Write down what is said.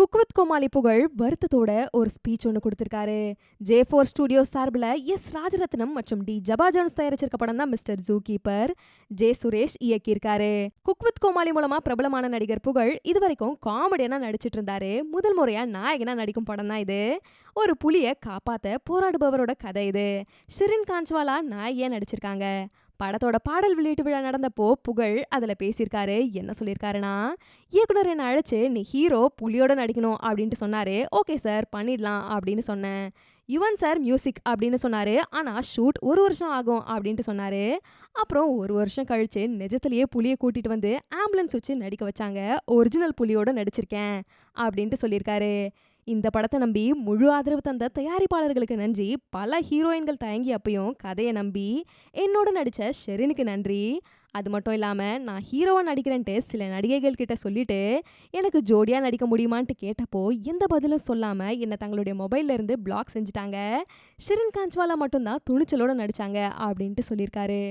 Cook with கோமாளி புகழ் வருத்தத்தோட ஒரு ஸ்பீச் ஒன்று கொடுத்துருக்காரு. ஜே ஃபோர் ஸ்டுடியோ சார்பில் எஸ் ராஜரத்னம் மற்றும் டி ஜபா ஜோன்ஸ் தயாரிச்சிருக்க படம் தான் mister zoo keeper J Suresh இயக்கியிருக்காரு. Cook with Comali மூலமா பிரபலமான நடிகர் புகழ் இது வரைக்கும் காமெடியனா நடிச்சிட்டு இருந்தாரு. முதல் முறையா நாயகனா நடிக்கும் படம் தான் இது. ஒரு புலியை காப்பாத்த போராடுபவரோட கதை இது. ஷிரின் காஞ்ச்வாலா நாயகியா நடிச்சிருக்காங்க. படத்தோட பாடல் வெளியீட்டு விழா நடந்தப்போ புகழ் அதில் பேசியிருக்காரு. என்ன சொல்லியிருக்காருன்னா இயக்குனர் என்னை அழைச்சு நீ ஹீரோ புலியோட நடிக்கணும் அப்படின்ட்டு சொன்னாரு. ஓகே சார் பண்ணிடலாம் அப்படின்னு சொன்னேன். யுவன் சார் மியூசிக் அப்படின்னு சொன்னாரு. ஆனால் ஷூட் ஒரு வருஷம் ஆகும் அப்படின்ட்டு சொன்னாரு. அப்புறம் ஒரு வருஷம் கழிச்சு நிஜத்திலேயே புலியை கூட்டிட்டு வந்து ஆம்புலன்ஸ் வச்சு நடிக்க வச்சாங்க. ஒரிஜினல் புலியோட நடிச்சிருக்கேன் அப்படின்ட்டு சொல்லியிருக்காரு. இந்த படத்தை நம்பி முழு ஆதரவு தந்த தயாரிப்பாளர்களுக்கு நன்றி. பல ஹீரோயின்கள் தயங்கி அப்பையும் கதையை நம்பி என்னோட நடித்த ஷெரினுக்கு நன்றி. அது மட்டும் இல்லாமல் நான் ஹீரோவாக நடிக்கிறேன்ட்டு சில நடிகைகள் கிட்ட சொல்லிட்டு எனக்கு ஜோடியாக நடிக்க முடியுமான்ட்டு கேட்டப்போ எந்த பதிலும் சொல்லாமல் என்னை தங்களுடைய மொபைல்ல இருந்து பிளாக் செஞ்சுட்டாங்க. ஷிரின் காஞ்ச்வாலா மட்டும்தான் துணிச்சலோட நடிச்சாங்க அப்படின்ட்டு சொல்லியிருக்காரு.